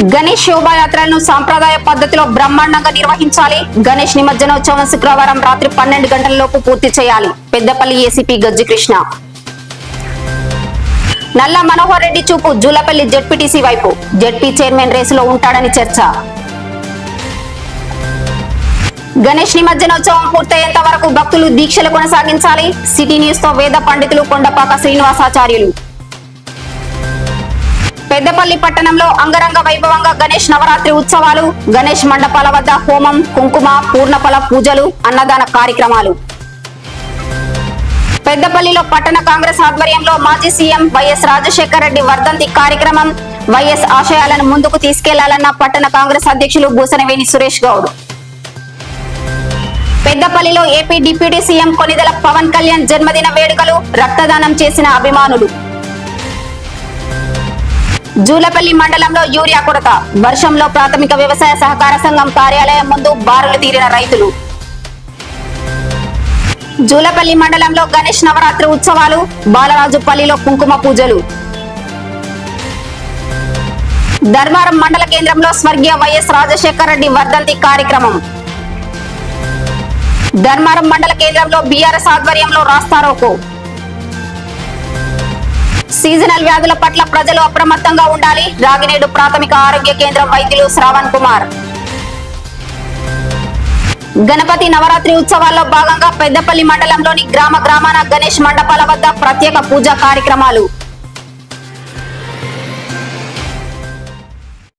గణేష్ శోభాయాత్రలను సాంప్రదాయ పద్ధతిలో బ్రహ్మాండంగా నిర్వహించాలి. గణేష్ నిమజ్జనోత్సవం శుక్రవారం రాత్రి పన్నెండు గంటల లోపు పూర్తి చేయాలి. పెద్దపల్లి ఏసీపీ గజ్జి కృష్ణ. నల్ల మనోహర్ రెడ్డి చూపు జూలపల్లి జడ్పీటీసీ వైపు. జడ్పీ చైర్మన్ రేసులో ఉంటాడని చర్చ. గణేష్ నిమజ్జనోత్సవం పూర్తయ్యేంత వరకు భక్తులు దీక్షలు కొనసాగించాలి. సిటీ న్యూస్తో వేద పండితులు కొండపాక శ్రీనివాసాచార్యులు. పెద్దపల్లి పట్టణంలో అంగరంగ వైభవంగా గణేష్ నవరాత్రి ఉత్సవాలు గణేష్ మండపాల వద్ద హోమం కుంకుమ పూర్ణఫల పూజలు అన్నదాన కార్యక్రమాలు. పెద్దపల్లిలో పట్టణ కాంగ్రెస్ ఆధ్వర్యంలో మాజీ సీఎం వైఎస్ రాజశేఖర రెడ్డి వర్ధంతి కార్యక్రమం వైఎస్ ఆశయాలను ముందుకు తీసుకెళ్ళాలన్న పట్టణ కాంగ్రెస్ అధ్యక్షులు భూసనవేణి సురేష్ గౌడ్. పెద్దపల్లిలో AP deputy CM Konidela Pawan Kalyan జన్మదిన వేడుకలు రక్తదానం చేసిన అభిమానులు. జూలపల్లి మండలంలో యూరియా కొరత. వర్షంలో ప్రాథమిక వ్యవసాయ సహకార సంఘం కార్యాలయం ముందు బారులు తీరిన రైతులు. జూలపల్లి మండలంలో గణేష్ నవరాత్రి ఉత్సవాలు బాలరాజుపల్లిలో కుంకుమ పూజలు. ధర్మారం మండల కేంద్రంలో స్వర్గీయ వైఎస్ రాజశేఖర రెడ్డి వర్ధంతి కార్యక్రమం. ధర్మారం మండల కేంద్రంలో బీఆర్ఎస్ ఆధ్వర్యంలో రాస్తారోకో. సీజనల్ వ్యాధుల పట్ల ప్రజలు అప్రమత్తంగా ఉండాలి. రాగినేడు ప్రాథమిక ఆరోగ్య కేంద్రం వైద్యులు శ్రావణ్ కుమార్. గణపతి నవరాత్రి ఉత్సవాల్లో భాగంగా పెద్దపల్లి మండలంలోని గ్రామ గ్రామాన గణేష్ మండపాల వద్ద ప్రత్యేక పూజా కార్యక్రమాలు.